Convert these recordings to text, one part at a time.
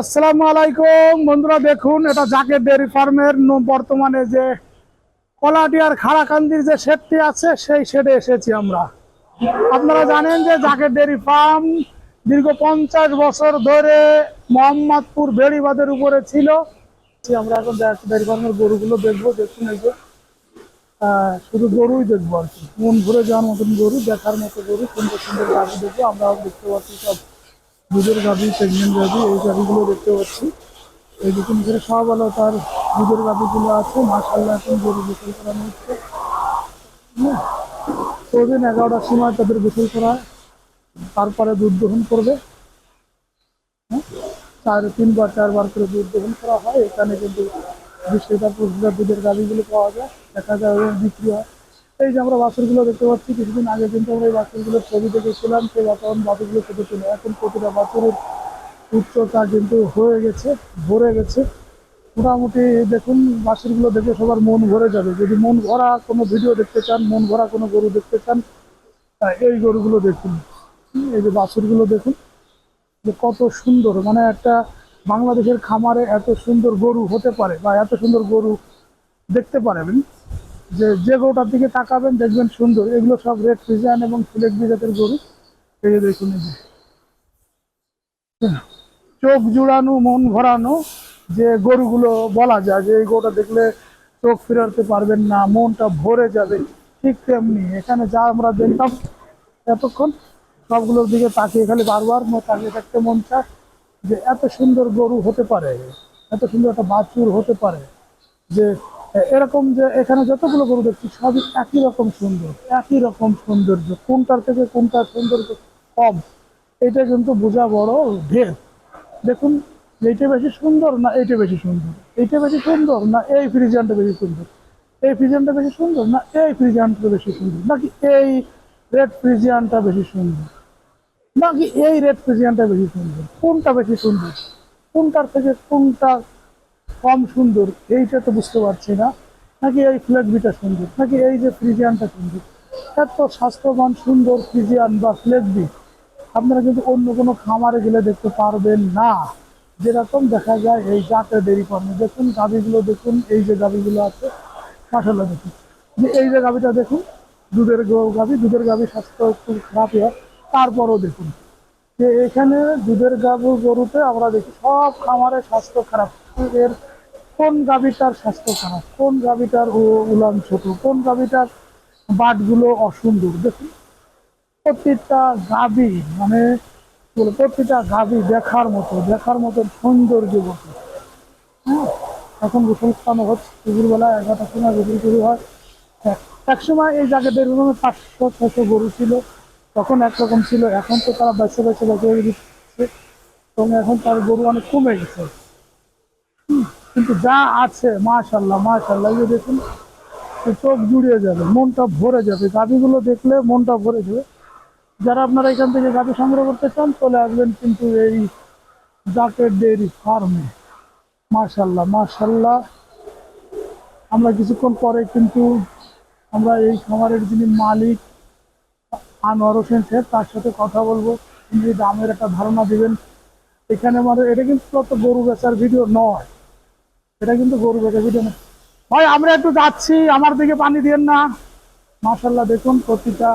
আসসালামু আলাইকুম। বন্ধুরা, দেখুন, এটা জাকের ডেয়ারি ফার্মের বর্তমানে যে কলাটিয়ার খাড়াকান্দির যে শেডটি আছে, সেই শেডে এসেছি আমরা। আপনারা জানেন যে জাকের ডেয়ারি ফার্ম দীর্ঘ পঞ্চাশ বছর ধরে মোহাম্মদপুর বেড়িবাদের উপরে ছিল। আমরা এখন ডেয়ারি ফার্মের গরুগুলো দেখব, দেখুন এই যে। শুধু গরুই দেখব আর কি। মন ভরে যাওয়ার মতন গরু, দেখার মতো গরু, সুন্দর সুন্দর গাড়ি দেখব। আমরা দেখতে পাচ্ছি সব। দুধের গাভি প্রেগনেন্ট গাভি, এই গাভিগুলো দেখতে পাচ্ছি। এই দেখুন এখানে সব আলো তার দুধের গাভিগুলো আছে মাসাল্লাহ এখন গরু গোসল করানো হচ্ছে। হ্যাঁ। প্রতিদিন এগারোটার সময় তাদের গোসল করা। হয়। তারপরে দুধ দহন করবে। হ্যাঁ। চার, তিনবার, চারবার করে দুধ দহন করা হয়। এখানে কিন্তু বিশ দুধের গাভিগুলো পাওয়া যায়। দেখা যায় বিক্রি হয়। এই যে আমরা বাছুরগুলো দেখতে পাচ্ছি, কিছুদিন আগে কিন্তু আমরা এই বাছুরগুলোর ছবি দেখেছিলাম, সেই বাতাবরণ বাছুরগুলো ছোটো ছিল এখন প্রতিটা বাছুরের উচ্চতা কিন্তু হয়ে গেছে, ভরে গেছে। মোটামুটি দেখুন বাছুরগুলো দেখে সবার মন ভরে যাবে। যদি মন ভরা কোনো ভিডিও দেখতে চান, মন ভরা কোনো গরু দেখতে চান এই গরুগুলো দেখুন। এই যে বাছুরগুলো দেখুন, যে কত সুন্দর। মানে একটা বাংলাদেশের খামারে এত সুন্দর গরু হতে পারে বা এত সুন্দর গরু দেখতে পারবেন যে যে গরুটার দিকে তাকাবেন দেখবেন সুন্দর। এগুলো সব রেড ফ্রিজিয়ান এবং সিলেট জাতের গরু। এই দেখুন, এই যে। চোখ জুড়ানো, মন ভরানো যে গরুগুলো বলা যায়, যে এই গরুটা দেখলে চোখ ফেরাতে পারবেন না, মনটা ভরে যাবে, ঠিক তেমনি। এখানে যা আমরা দেখতাম এতক্ষণ, সবগুলোর দিকে তাকিয়ে খালি বারবার তাকিয়ে থাকতে মন যে এত সুন্দর গরু হতে পারে, এত সুন্দর একটা বাছুর হতে পারে, যে এরকম যে এখানে যতগুলো গরু দেখছি, সবই একই রকম সুন্দর, একই রকম সৌন্দর্য। কোনটার থেকে কোনটার সৌন্দর্য কম, এটা কিন্তু বোঝা বড় ঢের। দেখুন, এইটা বেশি সুন্দর না এইটা বেশি সুন্দর? এইটা বেশি সুন্দর না এই ফ্রিজিয়ানটা বেশি সুন্দর? এই ফ্রিজিয়ানটা বেশি সুন্দর না এই ফ্রিজিয়ানটা বেশি সুন্দর? নাকি এই রেড ফ্রিজিয়ানটা বেশি সুন্দর? নাকি এই রেড ফ্রিজিয়ানটা বেশি সুন্দর? কোনটা বেশি সুন্দর? কোনটার থেকে কোনটা কম সুন্দর, এইটা তো বুঝতে পারছি না। নাকি এই ফ্ল্যাগ বিটা সুন্দর, নাকি এই যে ফ্রিজিয়ানটা সুন্দর? এত স্বাস্থ্যবান, সুন্দর ফ্রিজিয়ান বা ফ্ল্যাগ বি আপনারা কিন্তু অন্য কোনো খামারে গেলে দেখতে পারবেন না। যেরকম দেখা যায়, এই জাতের ডেরি ফার্মে দেখুন গাভিগুলো, দেখুন এই যে গাভিগুলো আছে। মাসাল্লাহ দেখুন। যে এই যে গাভিটা দেখুন, দুধের গাভি দুধের গাভি স্বাস্থ্য একটু খারাপই হয়। তারপরও দেখুন। যে এখানে দুধের গাভু গরুতে আমরা দেখি, সব খামারে স্বাস্থ্য খারাপ। এর কোন গাভিটার স্বাস্থ্য খারাপ? কোন গাভিটার উলান ছোট? কোন গাভিটার বাটগুলো অসুন্দর? দেখুন প্রত্যেকটা গাভি মানে প্রত্যেকটা গাভি দেখার মতো দেখার মতো সৌন্দর্য বটে। হ্যাঁ এখন গোসল খাওয়ানো হচ্ছে, দুপুরবেলা এগারোটার সময় গোসল শুরু হয়। এক- সময় এই রুমে পাঁচশো ছশো গরু ছিল। তখন একরকম ছিল, এখন তো তারা বেছে বেছে বেছে দিচ্ছে এবং এখন তার গরু অনেক কমে গেছে। কিন্তু যা আছে মাশাল্লাহ মাশাল্লাহ এই দেখুন চোখ জুড়িয়ে যাবে, মনটা ভরে যাবে। গাভিগুলো দেখলে মনটা ভরে যাবে। যারা আপনারা এখান থেকে গাভি সংগ্রহ করতে চান, চলে আসবেন কিন্তু এই জাকের ডেয়ারি ফার্মে। মাশাল্লাহ মাশাল্লাহ আমরা কিছুক্ষণ পরে কিন্তু আমরা এই খামারের যিনি মালিক আনোয়ার হোসেন সাহেব তার সাথে কথা বলব। তিনি দামের একটা ধারণা দিবেন। এখানে মানে এটা কিন্তু গরু বেচার ভিডিও নয়। এটা কিন্তু গরু বেচার ভিডিও নয়। ভাই, আমরা একটু যাচ্ছি। আমার দিকে পানি দিয়েন না। মাশাল্লাহ দেখুন প্রতিটা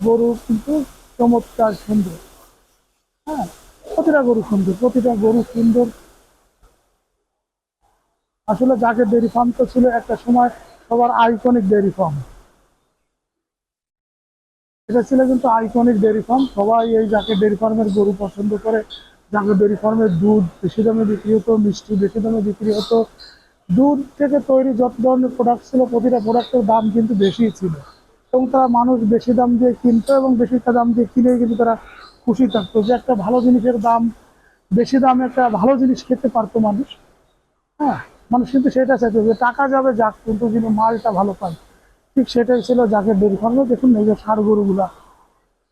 গরু কিন্তু চমৎকার সুন্দর। হ্যাঁ প্রতিটা গরু সুন্দর, প্রতিটা গরু সুন্দর। আসলে যাকে ডেরি ফার্ম তো ছিল, একটা সময় সবার আইকনিক ডেরি ফার্ম এটা ছিল কিন্তু আইকনিক ডেয়ারি ফার্ম সবাই এই জাকের ডেয়ারি ফার্মের গরু পছন্দ করে জাকের ডেয়ারি ফার্মের দুধ বেশি দামে বিক্রি হতো, মিষ্টি বেশি দামে বিক্রি হতো, দুধ থেকে তৈরি যত ধরনের প্রোডাক্ট ছিল, প্রতিটা প্রোডাক্টের দাম কিন্তু বেশি ছিল। এবং তারা মানুষ বেশি দাম দিয়ে কিনতো এবং বেশি দাম দিয়ে কিনে কিন্তু তারা খুশি থাকতো যে একটা ভালো জিনিসের দাম, বেশি দামে একটা ভালো জিনিস খেতে পারতো মানুষ। হ্যাঁ মানুষ কিন্তু সেটা চাইতো যে টাকা যাবে যাক, কিন্তু যিনি মালটা ভালো পায়। ঠিক সেটাই ছিল যাকে বের করল। দেখুন এই যে সার গরুগুলা,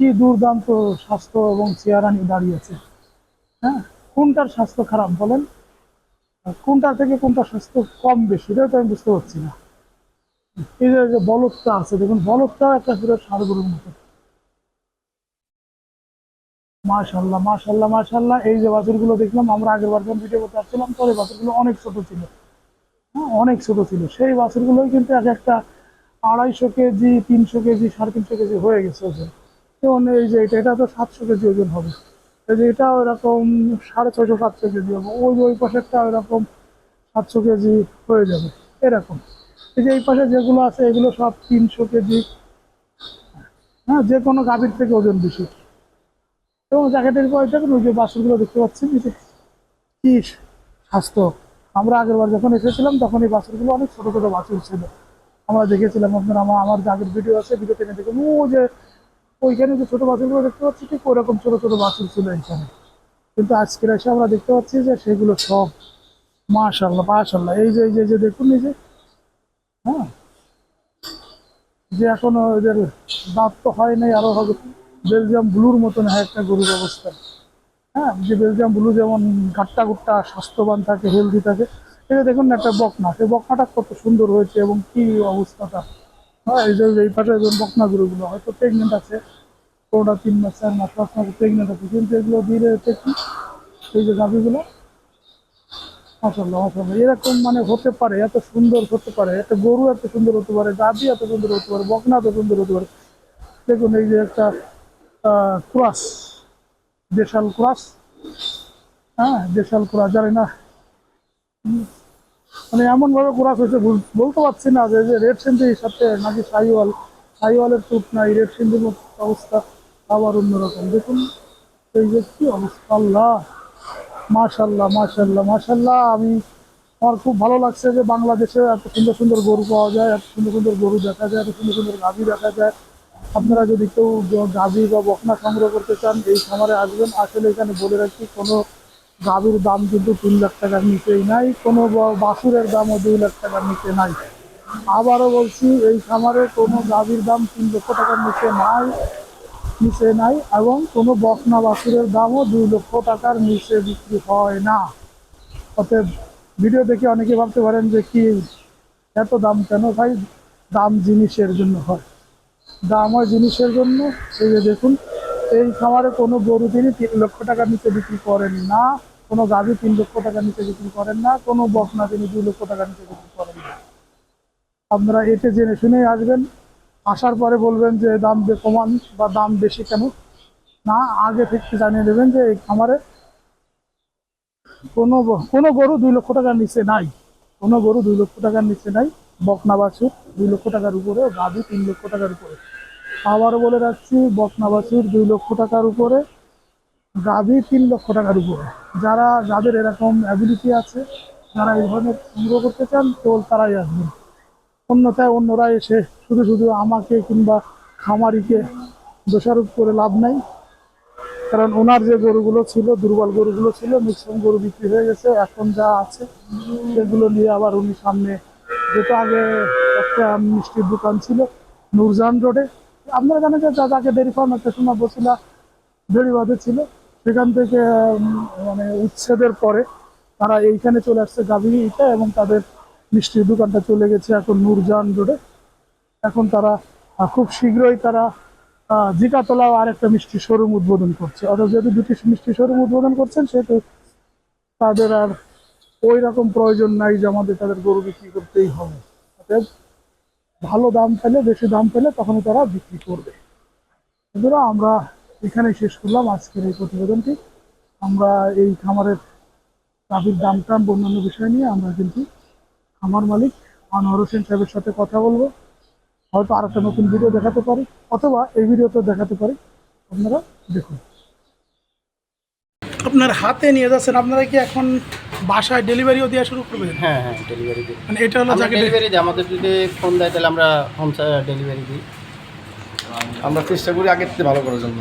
কি দুর্দান্ত স্বাস্থ্য এবং চেহারা নিয়ে দাঁড়িয়েছে হ্যাঁ কোনটার স্বাস্থ্য খারাপ বলেন? কোনটার থেকে কোনটার স্বাস্থ্য কম বেশি এটাও তো আমি বুঝতে পারছি না। এই যে- বলদটা আছে, দেখুন বলদটাও একটা পুরো সার গরুর মতো। মাশাল্লাহ মাশাল্লাহ মাশাল্লাহ এই যে বাছুরগুলো দেখলাম, আমরা আগের বার যখন ভিডিও করতে আসছিলাম এই বাছুরগুলো অনেক ছোট ছিল। হ্যাঁ অনেক ছোট ছিল। সেই বাছুরগুলোই কিন্তু এক একটা আড়াইশো কেজি, তিনশো কেজি, সাড়ে তিনশো কেজি হয়ে গেছে ওজন। যেমন এই যে এটা এটা তো সাতশো কেজি ওজন হবে। এই যে এটা ওরকম সাড়ে ছয়শো, সাতশো কেজি হবে। ওই ওই পাশেরটা ওরকম সাতশো কেজি হয়ে যাবে। এরকম। এই যে এই পাশে যেগুলো আছে, এগুলো সব তিনশো কেজি। হ্যাঁ যে কোনো গাভীর থেকে ওজন বেশি। এবং জ্যাকেটের দেখুন ওই যে বাছুরগুলো দেখতে পাচ্ছেন যে কি স্বাস্থ্য। আমরা আগের বার যখন এসেছিলাম, তখন এই বাছুরগুলো অনেক ছোট ছোট বাছুর ছিল। আমরা দেখেছিলাম আপনার আমার আমার আগের ভিডিও আছে ভিডিও টেনে দেখুন ও যে ওইখানে যে ছোট বাছুরগুলো দেখতে পাচ্ছি, ঠিক ওরকম ছোট ছোট বাছুর ছিল এখানে। কিন্তু আজকের এসে আমরা দেখতে পাচ্ছি যে সেগুলো সব এই যে এই যে এই যে দেখুন, এই যে হ্যাঁ? যে এখনও এদের দাঁত তো হয় নাই, আরও হবে। বেলজিয়াম ব্লুর মতন হয় একটা গরুর অবস্থা। হ্যাঁ যে বেলজিয়াম ব্লু যেমন গাট্টা গুট্টা স্বাস্থ্যবান থাকে হেলদি থাকে এটা দেখুন না, একটা বকনা। সেই বকনাটা কত সুন্দর হয়েছে এবং কি অবস্থাটা। হ্যাঁ এই যে, এই পাশে বকনা গরুগুলো হয়তো প্রেগনেন্ট আছে কোনোটা তিন মাস, চার মাস, পাঁচ মাস প্রেগনেন্ট আছে, কিন্তু এগুলো ধীরে দেখি এই যে গাভিগুলো। মাসাল্লাহ মাসাল্লাহ এরকম মানে হতে পারে, এত সুন্দর হতে পারে একটা গরু এত সুন্দর হতে পারে, গাভি এত সুন্দর হতে পারে, বকনা এত সুন্দর হতে পারে। দেখুন এই যে একটা ক্রাস, দেশাল ক্রাস। হ্যাঁ দেশাল ক্রাস, জানি না। মানে এমন ভাবে ক্রাস হয়েছে বলতে পারছি না যে রেড সিন্ধির সাথে নাকি সাইওয়াল সাইওয়ালের টুপ নাই রেড সিন্ধির অবস্থা আবার অন্যরকম। দেখুন, এই যে কি অবস্থা, আল্লাহ! মাশাল্লাহ মাশাল্লাহ মাশাল্লাহ আমি, আমার খুব ভালো লাগছে যে বাংলাদেশে এত সুন্দর সুন্দর গরু পাওয়া যায়, এত সুন্দর সুন্দর গরু দেখা যায়, এত সুন্দর সুন্দর গাভী দেখা যায়। আপনারা যদি কেউ গাভী বা বকনা সংগ্রহ করতে চান, এই খামারে আসবেন। আসলে এখানে বলে রাখি, কোনো গাভীর দাম কিন্তু তিন লাখ টাকার নিচেই নাই, কোনো বাসুরের দামও দুই লাখ টাকার নিচে নাই। আবারও বলছি, এই খামারে কোনো গাভীর দাম তিন লক্ষ টাকার নিচে নাই নিচে নাই এবং কোনো বকনা বাসুরের দামও দুই লক্ষ টাকার নিচে বিক্রি হয় না। অতএব ভিডিও দেখে অনেকে ভাবতে পারেন যে কি, এত দাম কেন ভাই? দাম জিনিসের জন্য হয়। দাম হয় জিনিসের জন্য, এই যে দেখুন, এই খামারে কোনো গরু তিনি তিন লক্ষ টাকার নিচে বিক্রি করেন না। কোনো গাভী তিন লক্ষ টাকার নিচে বিক্রি করেন না, কোনো বকনা তিনি দুই লক্ষ টাকার নিচে বিক্রি করেন না। আপনারা এতে জেনে শুনেই আসবেন, আসার পরে বলবেন যে দাম কমান বা দাম বেশি কেন? না, আগে থেকে জানিয়ে দেবেন যে এই খামারে কোনো কোনো গরু দুই লক্ষ টাকার নিচে নাই। কোনো গরু দুই লক্ষ টাকার নিচে নাই, বকনা বাছুর দুই লক্ষ টাকার উপরে, গাভী তিন লক্ষ টাকার উপরে। আবারও বলে রাখছি, বকনা বাছুর দুই লক্ষ টাকার উপরে গাভী তিন লক্ষ টাকার উপরে। যারা যাদের এরকম অ্যাবিলিটি আছে, যারা এই ধরনের সংগ্রহ করতে চান কেবল তারাই আসবেন অন্যথায় অন্যরা এসে শুধু শুধু আমাকে কিংবা খামারিকে দোষারোপ করে লাভ নাই। কারণ ওনার যে গরুগুলো ছিল, দুর্বল গরুগুলো ছিল মিশ্রম গরু বিক্রি হয়ে গেছে, এখন যা আছে, সেগুলো নিয়ে আবার উনি সামনে যেটা আগে একটা মিষ্টির দোকান ছিল নূরজাহান রোডে। আপনারা জানেন যে যাকে ডেরি ফার্ম একটা সময় বসিলা বেড়িবাঁধে ছিল। সেখান থেকে মানে উচ্ছেদের পরে তারা এইখানে চলে আসছে গাভীটা এবং তাদের মিষ্টির দোকানটা চলে গেছে এখন নূরজাহান রোডে। এখন তারা খুব শীঘ্রই তারা আহ, জিকাতলাও আর একটা মিষ্টি শোরুম উদ্বোধন করছে। অর্থাৎ যেহেতু দুটি মিষ্টি শোরুম উদ্বোধন করছেন সেহেতু তাদের আর ওই রকম প্রয়োজন নাই যে আমাদের তাদের গরু বিক্রি করতেই হবে। অতএব ভালো দাম পেলে বেশি দাম পেলে তখনই তারা বিক্রি করবে। বন্ধুরা আমরা এখানেই শেষ করলাম আজকের এই প্রতিবেদনটি। আমরা এই খামারের গাভীর দাম টাম অন্যান্য বিষয় নিয়ে আমরা কিন্তু খামার মালিক আনোয়ার হোসেন সাহেবের সাথে কথা বলব। হয়তো আর একটা নতুন ভিডিও দেখাতে পারি অথবা এই ভিডিওতে দেখাতে পারি। আপনারা দেখুন। আপনার হাতে নিয়ে যাচ্ছেন আপনারা কি এখন বাসায় ডেলিভারিও দেওয়া শুরু করবেন? হ্যাঁ হ্যাঁ ডেলিভারি দিই। মানে এটা হলো যাকে ডেলিভারি দিই আমাদের যদি ফোন দেয় তাহলে আমরা হোম ডেলিভারি দিই। আমরা চেষ্টা করি আগের থেকে ভালো করার জন্য।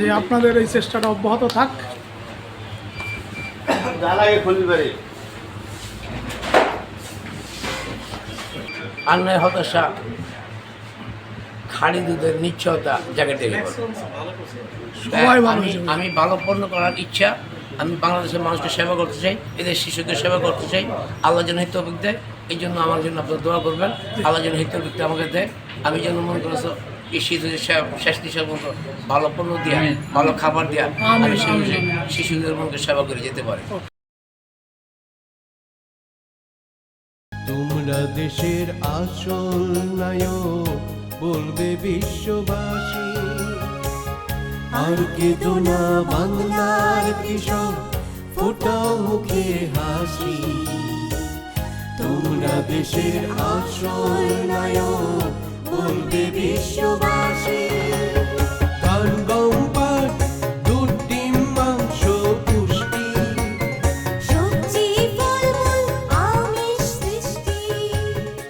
যে আপনাদের এই চেষ্টাটা অব্যাহত থাক। আন্নায় হতাশা খালি দুধের নিশ্চয়তা জায়গাটা আমি। আমি ভালো পণ্য করার ইচ্ছা আমি বাংলাদেশের মানুষকে সেবা করতে চাই এদের শিশুদের সেবা করতে চাই। আল্লাহ যেন হিতবিক দেয় এই জন্য আমার জন্য আপনারা দোয়া করবেন। আল্লাহ যেন হিতবিকটা আমাকে দেয়। আমি যেন মনে করেছ এই শীত শেষ নিঃশ্বাস মতো ভালো পণ্য দেওয়া ভালো খাবার দেওয়া আমি শিশুদের মনকে সেবা করে যেতে পারে। তোমরা দেশের আসল নায়ক বলবে বিশ্ববাসী। আর কেঁদো না বাংলার কৃষক ফোটাও মুখে হাসি। তোমরা দেশের আসল নায়ক বলবে বিশ্ববাসী।